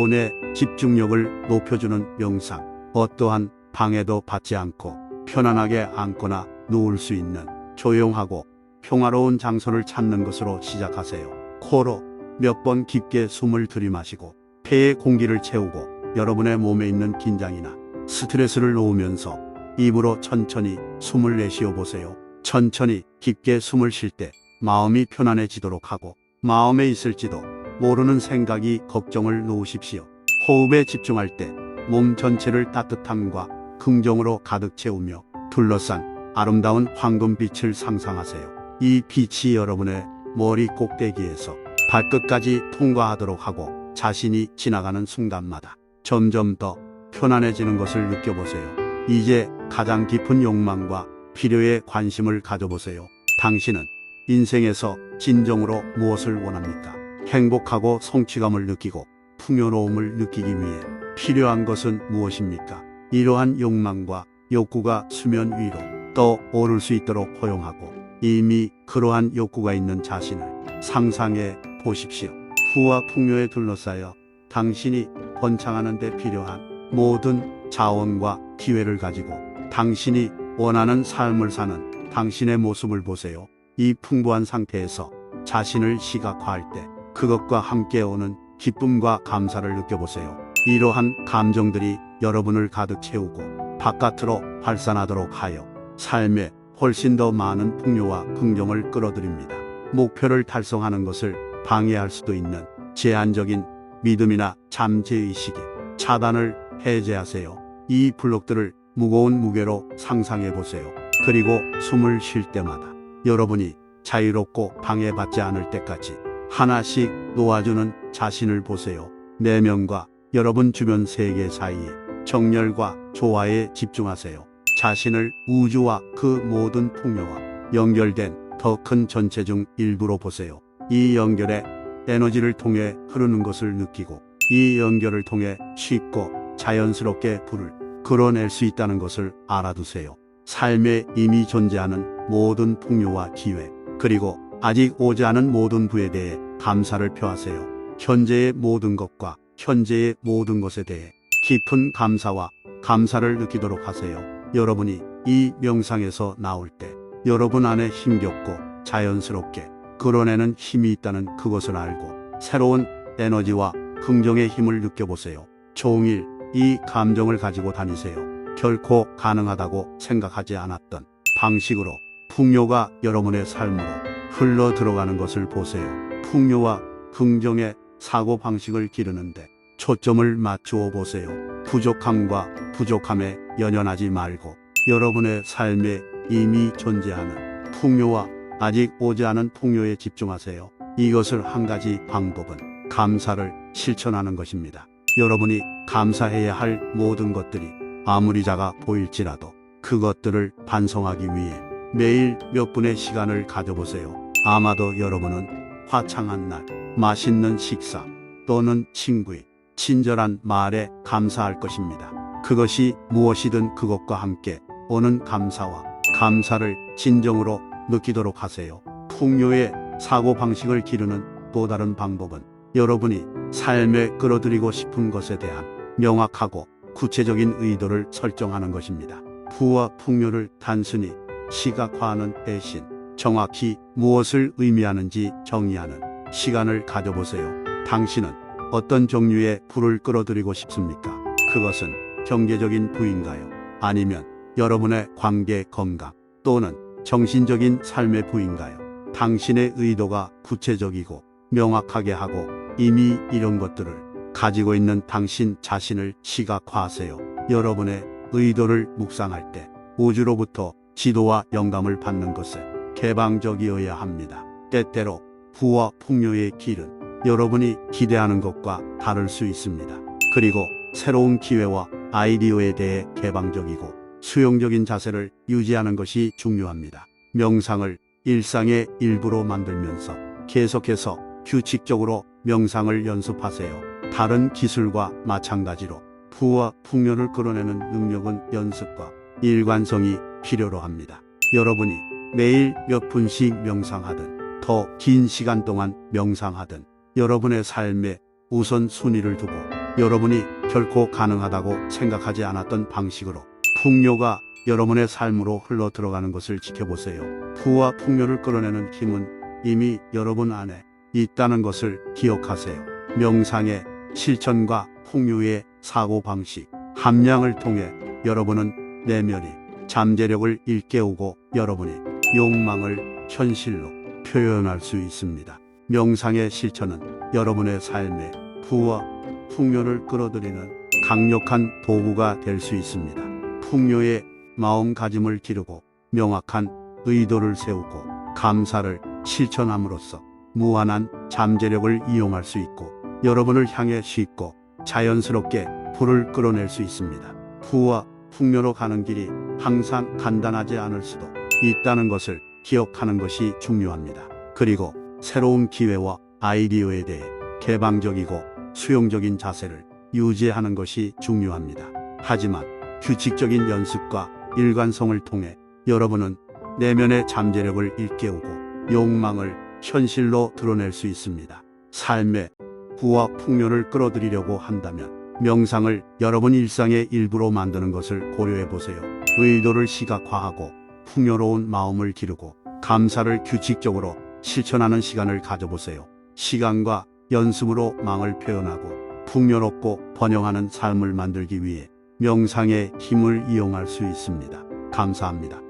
혼의 집중력을 높여주는 명상. 어떠한 방해도 받지 않고 편안하게 앉거나 누울 수 있는 조용하고 평화로운 장소를 찾는 것으로 시작하세요. 코로 몇 번 깊게 숨을 들이마시고 폐에 공기를 채우고 여러분의 몸에 있는 긴장이나 스트레스를 놓으면서 입으로 천천히 숨을 내쉬어 보세요. 천천히 깊게 숨을 쉴 때 마음이 편안해지도록 하고 마음에 있을지도 모르는 생각이 걱정을 놓으십시오. 호흡에 집중할 때 몸 전체를 따뜻함과 긍정으로 가득 채우며 둘러싼 아름다운 황금빛을 상상하세요. 이 빛이 여러분의 머리 꼭대기에서 발끝까지 통과하도록 하고 자신이 지나가는 순간마다 점점 더 편안해지는 것을 느껴보세요. 이제 가장 깊은 욕망과 필요에 관심을 가져보세요. 당신은 인생에서 진정으로 무엇을 원합니까? 행복하고 성취감을 느끼고 풍요로움을 느끼기 위해 필요한 것은 무엇입니까? 이러한 욕망과 욕구가 수면 위로 떠 오를 수 있도록 허용하고 이미 그러한 욕구가 있는 자신을 상상해 보십시오. 부와 풍요에 둘러싸여 당신이 번창하는 데 필요한 모든 자원과 기회를 가지고 당신이 원하는 삶을 사는 당신의 모습을 보세요. 이 풍부한 상태에서 자신을 시각화할 때 그것과 함께 오는 기쁨과 감사를 느껴보세요. 이러한 감정들이 여러분을 가득 채우고 바깥으로 발산하도록 하여 삶에 훨씬 더 많은 풍요와 긍정을 끌어들입니다. 목표를 달성하는 것을 방해할 수도 있는 제한적인 믿음이나 잠재의식에 차단을 해제하세요. 이 블록들을 무거운 무게로 상상해 보세요. 그리고 숨을 쉴 때마다 여러분이 자유롭고 방해받지 않을 때까지 하나씩 놓아주는 자신을 보세요. 내면과 여러분 주변 세계 사이에 정열과 조화에 집중하세요. 자신을 우주와 그 모든 풍요와 연결된 더 큰 전체 중 일부로 보세요. 이 연결의 에너지를 통해 흐르는 것을 느끼고 이 연결을 통해 쉽고 자연스럽게 불을 끌어낼 수 있다는 것을 알아두세요. 삶에 이미 존재하는 모든 풍요와 기회, 그리고 아직 오지 않은 모든 부에 대해 감사를 표하세요. 현재의 모든 것과 현재의 모든 것에 대해 깊은 감사와 감사를 느끼도록 하세요. 여러분이 이 명상에서 나올 때 여러분 안에 힘겹고 자연스럽게 끌어내는 힘이 있다는 그것을 알고 새로운 에너지와 긍정의 힘을 느껴보세요. 종일 이 감정을 가지고 다니세요. 결코 가능하다고 생각하지 않았던 방식으로 풍요가 여러분의 삶으로 흘러 들어가는 것을 보세요. 풍요와 긍정의 사고 방식을 기르는데 초점을 맞추어 보세요. 부족함과 부족함에 연연하지 말고 여러분의 삶에 이미 존재하는 풍요와 아직 오지 않은 풍요에 집중하세요. 이것을 한 가지 방법은 감사를 실천하는 것입니다. 여러분이 감사해야 할 모든 것들이 아무리 작아 보일지라도 그것들을 반성하기 위해 매일 몇 분의 시간을 가져보세요. 아마도 여러분은 화창한 날, 맛있는 식사 또는 친구의 친절한 말에 감사할 것입니다. 그것이 무엇이든 그것과 함께 오는 감사와 감사를 진정으로 느끼도록 하세요. 풍요의 사고 방식을 기르는 또 다른 방법은 여러분이 삶에 끌어들이고 싶은 것에 대한 명확하고 구체적인 의도를 설정하는 것입니다. 부와 풍요를 단순히 시각화하는 대신 정확히 무엇을 의미하는지 정의하는 시간을 가져보세요. 당신은 어떤 종류의 부를 끌어들이고 싶습니까? 그것은 경제적인 부인가요? 아니면 여러분의 관계 건강 또는 정신적인 삶의 부인가요? 당신의 의도가 구체적이고 명확하게 하고 이미 이런 것들을 가지고 있는 당신 자신을 시각화하세요. 여러분의 의도를 묵상할 때 우주로부터 지도와 영감을 받는 것을 개방적이어야 합니다. 때때로 부와 풍요의 길은 여러분이 기대하는 것과 다를 수 있습니다. 그리고 새로운 기회와 아이디어에 대해 개방적이고 수용적인 자세를 유지하는 것이 중요합니다. 명상을 일상의 일부로 만들면서 계속해서 규칙적으로 명상을 연습하세요. 다른 기술과 마찬가지로 부와 풍요를 끌어내는 능력은 연습과 일관성이 필요로 합니다. 여러분이 매일 몇 분씩 명상하든 더 긴 시간 동안 명상하든 여러분의 삶에 우선 순위를 두고 여러분이 결코 가능하다고 생각하지 않았던 방식으로 풍요가 여러분의 삶으로 흘러 들어가는 것을 지켜보세요. 부와 풍요를 끌어내는 힘은 이미 여러분 안에 있다는 것을 기억하세요. 명상의 실천과 풍요의 사고 방식, 함량을 통해 여러분은 내면이 잠재력을 일깨우고 여러분이 욕망을 현실로 표현할 수 있습니다. 명상의 실천은 여러분의 삶에 부와 풍요를 끌어들이는 강력한 도구가 될 수 있습니다. 풍요의 마음가짐을 기르고 명확한 의도를 세우고 감사를 실천함으로써 무한한 잠재력을 이용할 수 있고 여러분을 향해 쉽고 자연스럽게 불을 끌어낼 수 있습니다. 부와 풍요로 가는 길이 항상 간단하지 않을 수도 있다는 것을 기억하는 것이 중요합니다. 그리고 새로운 기회와 아이디어에 대해 개방적이고 수용적인 자세를 유지하는 것이 중요합니다. 하지만 규칙적인 연습과 일관성을 통해 여러분은 내면의 잠재력을 일깨우고 욕망을 현실로 드러낼 수 있습니다. 삶의 부와 풍요를 끌어들이려고 한다면 명상을 여러분 일상의 일부로 만드는 것을 고려해 보세요. 의도를 시각화하고 풍요로운 마음을 기르고 감사를 규칙적으로 실천하는 시간을 가져보세요. 시간과 연습으로 망을 표현하고 풍요롭고 번영하는 삶을 만들기 위해 명상의 힘을 이용할 수 있습니다. 감사합니다.